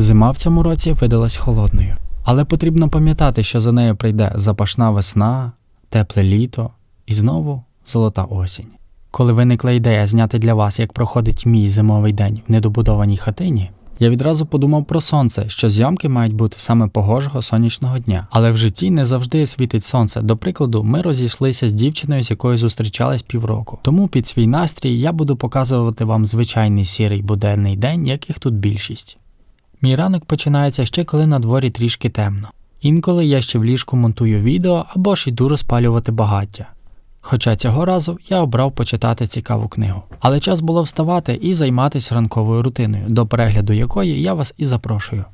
Зима в цьому році видалась холодною. Але потрібно пам'ятати, що за нею прийде запашна весна, тепле літо і знову золота осінь. Коли виникла ідея зняти для вас, як проходить мій зимовий день в недобудованій хатині, я відразу подумав про сонце, що зйомки мають бути саме погожого сонячного дня. Але в житті не завжди світить сонце. До прикладу, ми розійшлися з дівчиною, з якою зустрічались півроку. Тому під свій настрій я буду показувати вам звичайний сірий буденний день, яких тут більшість. Мій ранок починається ще коли на дворі трішки темно. Інколи я ще в ліжку монтую відео або ж йду розпалювати багаття. Хоча цього разу я обрав почитати цікаву книгу. Але час було вставати і займатися ранковою рутиною, до перегляду якої я вас і запрошую.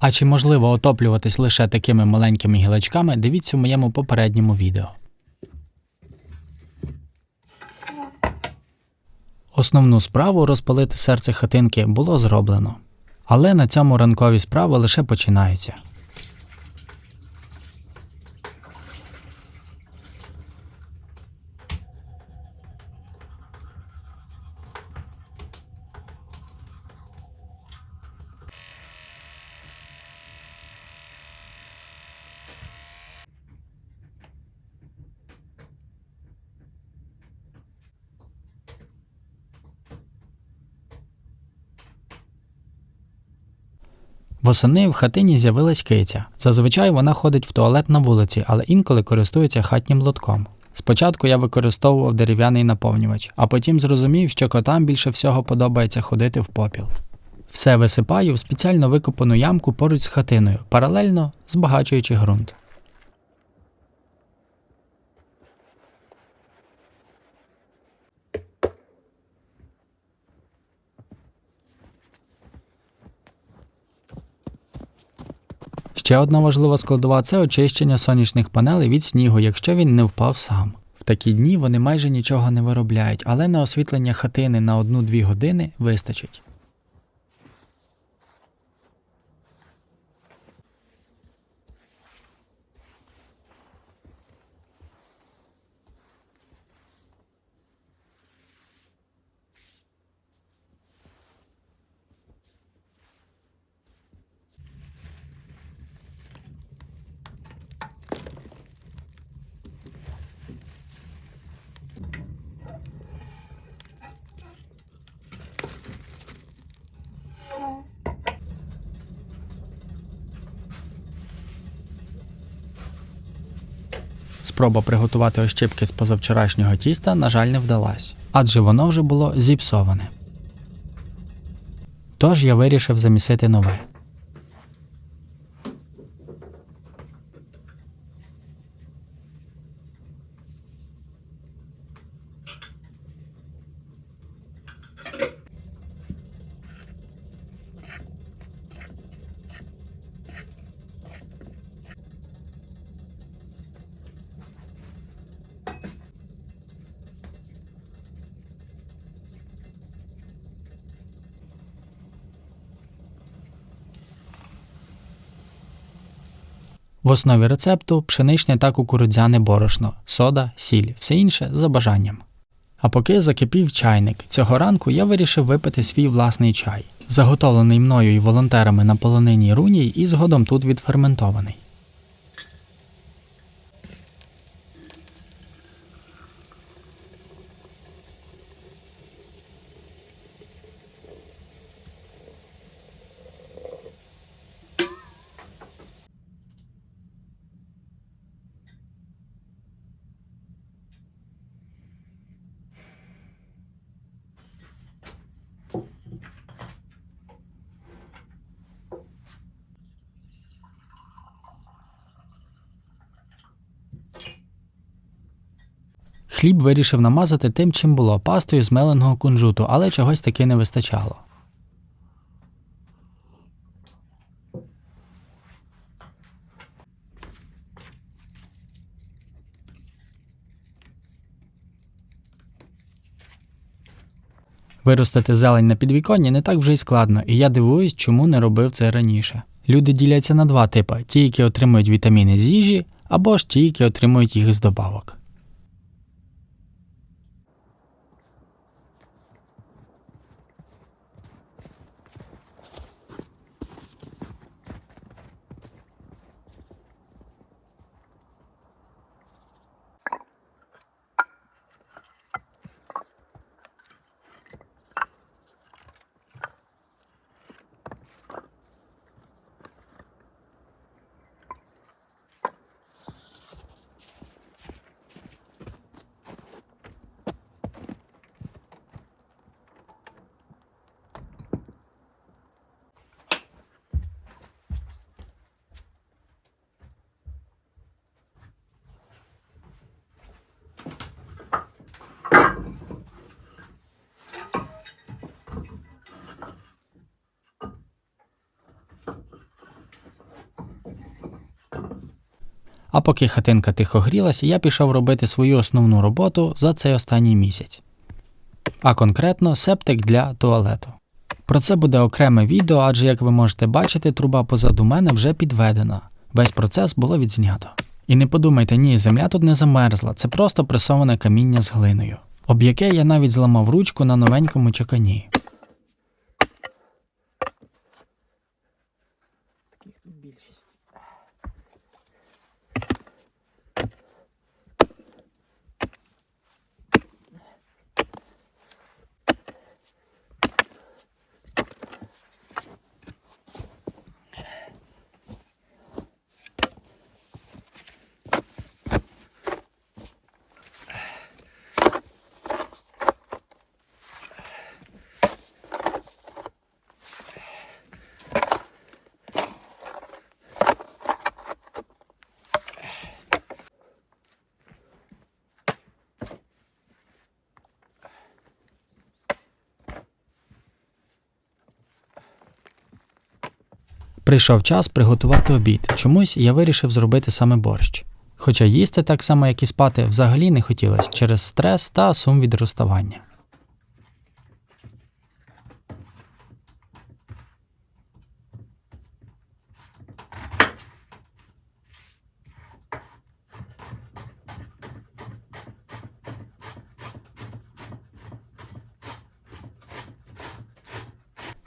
А чи можливо отоплюватись лише такими маленькими гілочками, дивіться в моєму попередньому відео. Основну справу розпалити серце хатинки було зроблено. Але на цьому ранкові справи лише починаються. Восени в хатині з'явилась киця. Зазвичай вона ходить в туалет на вулиці, але інколи користується хатнім лотком. Спочатку я використовував дерев'яний наповнювач, а потім зрозумів, що котам більше всього подобається ходити в попіл. Все висипаю в спеціально викопану ямку поруч з хатиною, паралельно збагачуючи ґрунт. Ще одна важлива складова це очищення сонячних панелей від снігу, якщо він не впав сам. В такі дні вони майже нічого не виробляють, але на освітлення хатини на 1-2 години вистачить. Спроба приготувати ощіпки з позавчорашнього тіста, на жаль, не вдалась, адже воно вже було зіпсоване. Тож я вирішив замісити нове. В основі рецепту пшеничне та кукурудзяне борошно, сода, сіль, все інше за бажанням. А поки закипів чайник, цього ранку я вирішив випити свій власний чай, заготовлений мною і волонтерами на полонині руній і згодом тут відферментований. Хліб вирішив намазати тим, чим було пастою з меленого кунжуту, але чогось таки не вистачало. Виростити зелень на підвіконні не так вже й складно, і я дивуюсь, чому не робив це раніше. Люди діляться на два типи: ті, які отримують вітаміни з їжі, або ж ті, які отримують їх з добавок. А поки хатинка тихо грілася, я пішов робити свою основну роботу за цей останній місяць. А конкретно септик для туалету. Про це буде окреме відео, адже, як ви можете бачити, труба позаду мене вже підведена. Весь процес було відзнято. І не подумайте, ні, земля тут не замерзла, це просто пресоване каміння з глиною, об яке я навіть зламав ручку на новенькому чекані. Прийшов час приготувати обід. Чомусь я вирішив зробити саме борщ. Хоча їсти так само, як і спати, взагалі не хотілося через стрес та сум від розставання.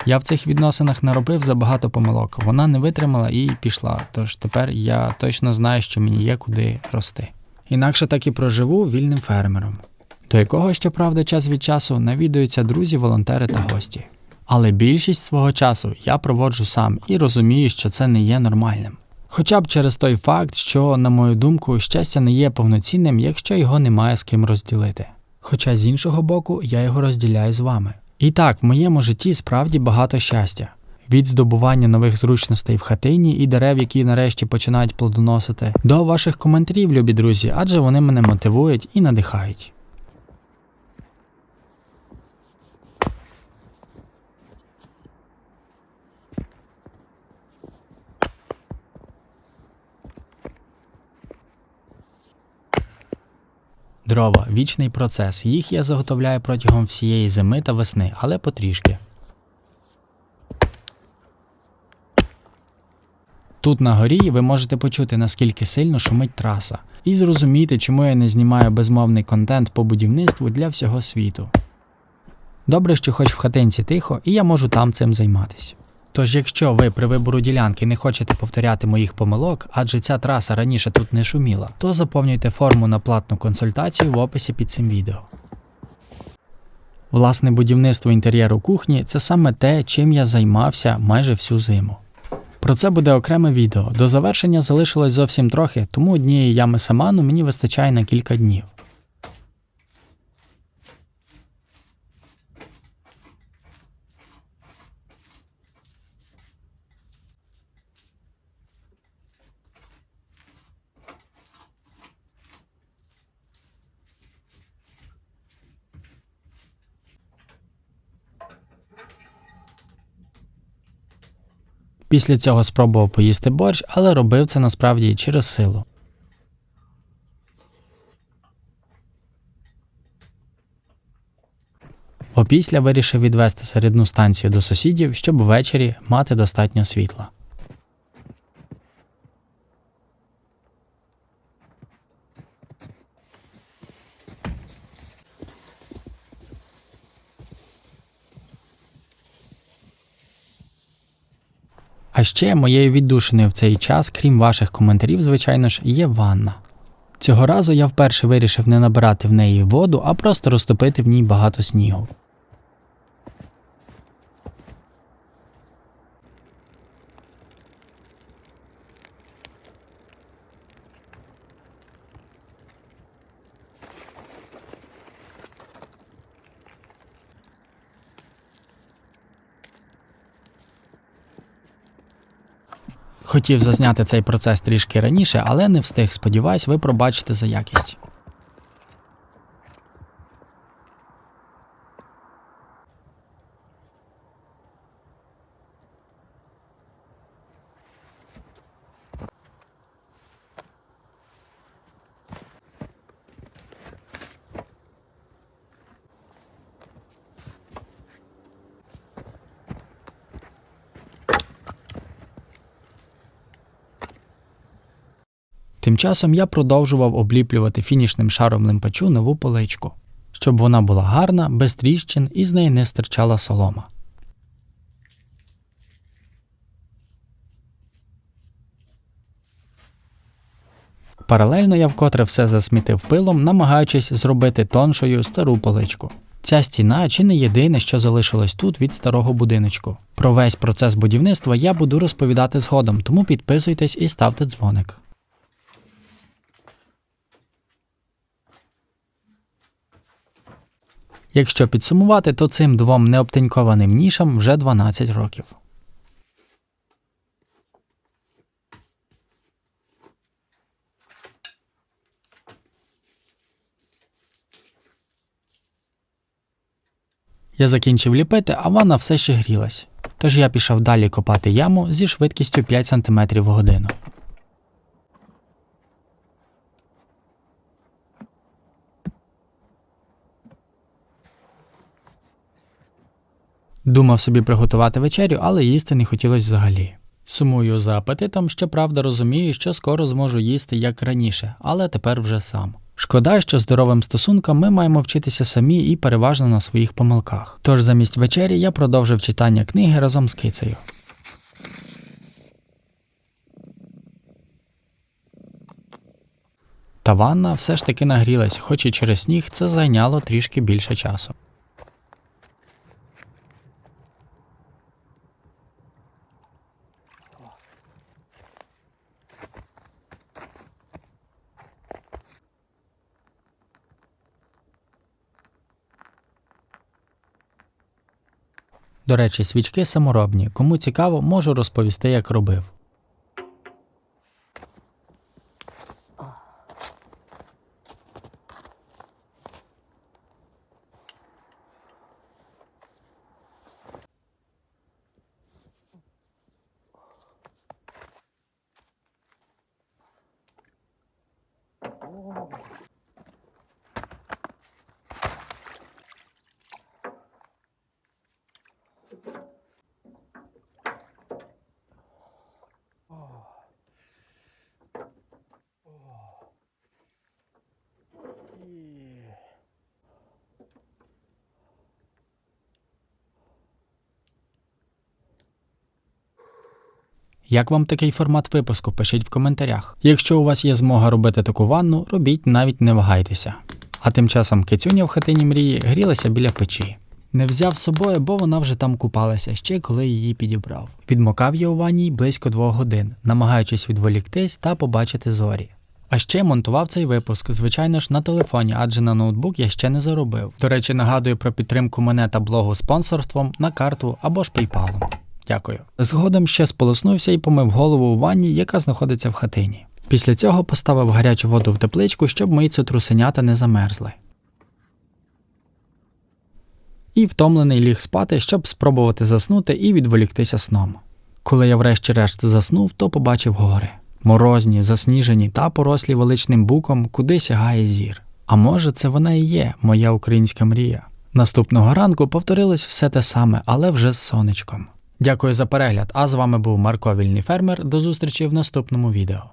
Я в цих відносинах наробив забагато помилок. Вона не витримала і пішла. Тож тепер я точно знаю, що мені є куди рости. Інакше так і проживу вільним фермером, до якого, щоправда, час від часу навідуються друзі, волонтери та гості. Але більшість свого часу я проводжу сам і розумію, що це не є нормальним. Хоча б через той факт, що, на мою думку, щастя не є повноцінним, якщо його немає з ким розділити. Хоча з іншого боку, я його розділяю з вами. І так, в моєму житті справді багато щастя. Від здобування нових зручностей в хатині і дерев, які нарешті починають плодоносити, до ваших коментарів, любі друзі, адже вони мене мотивують і надихають. Дрова вічний процес. Їх я заготовляю протягом всієї зими та весни, але потрішки. Тут на горі ви можете почути, наскільки сильно шумить траса, і зрозуміти, чому я не знімаю безмовний контент по будівництву для всього світу. Добре, що хоч в хатинці тихо, і я можу там цим займатися. Тож, якщо ви при вибору ділянки не хочете повторяти моїх помилок, адже ця траса раніше тут не шуміла, то заповнюйте форму на платну консультацію в описі під цим відео. Власне будівництво інтер'єру кухні це саме те, чим я займався майже всю зиму. Про це буде окреме відео. До завершення залишилось зовсім трохи, тому однієї ями саману мені вистачає на кілька днів. Після цього спробував поїсти борщ, але робив це насправді через силу. Опісля вирішив відвести середну станцію до сусідів, щоб ввечері мати достатньо світла. А ще моєю віддушиною в цей час, крім ваших коментарів, звичайно ж, є ванна. Цього разу я вперше вирішив не набирати в неї воду, а просто розтопити в ній багато снігу. Хотів зазняти цей процес трішки раніше, але не встиг. Сподіваюсь, ви пробачите за якість. Тим часом я продовжував обліплювати фінішним шаром лимпачу нову поличку, щоб вона була гарна, без тріщин і з неї не стирчала солома. Паралельно я вкотре все засмітив пилом, намагаючись зробити тоншою стару поличку. Ця стіна чи не єдине, що залишилось тут від старого будиночку. Про весь процес будівництва я буду розповідати згодом, тому підписуйтесь і ставте дзвоник. Якщо підсумувати, то цим двом необтинькованим нішам вже 12 років. Я закінчив ліпити, а ванна все ще грілась. Тож я пішов далі копати яму зі швидкістю 5 см в годину. Думав собі приготувати вечерю, але їсти не хотілося взагалі. Сумую за апетитом, щоправда розумію, що скоро зможу їсти як раніше, але тепер вже сам. Шкода, що здоровим стосункам ми маємо вчитися самі і переважно на своїх помилках. Тож замість вечері я продовжив читання книги разом з кицею. Та ванна все ж таки нагрілась, хоч і через сніг це зайняло трішки більше часу. До речі, свічки саморобні. Кому цікаво, можу розповісти, як робив. Як вам такий формат випуску? Пишіть в коментарях. Якщо у вас є змога робити таку ванну, робіть навіть не вагайтеся. А тим часом кицюня в хатині мрії грілася біля печі. Не взяв з собою, бо вона вже там купалася ще коли її підібрав. Відмокав я у ванні близько двох годин, намагаючись відволіктись та побачити зорі. А ще монтував цей випуск, звичайно ж, на телефоні, адже на ноутбук я ще не заробив. До речі, нагадую про підтримку мене та блогу спонсорством на карту або ж PayPal. Дякую. Згодом ще сполоснувся і помив голову у ванні, яка знаходиться в хатині. Після цього поставив гарячу воду в тепличку, щоб мої цитрусенята не замерзли. І втомлений ліг спати, щоб спробувати заснути і відволіктися сном. Коли я врешті-решт заснув, то побачив гори. Морозні, засніжені та порослі величним буком, куди сягає зір. А може, це вона і є, моя українська мрія. Наступного ранку повторилось все те саме, але вже з сонечком. Дякую за перегляд. А з вами був Марко Вільний фермер. До зустрічі в наступному відео.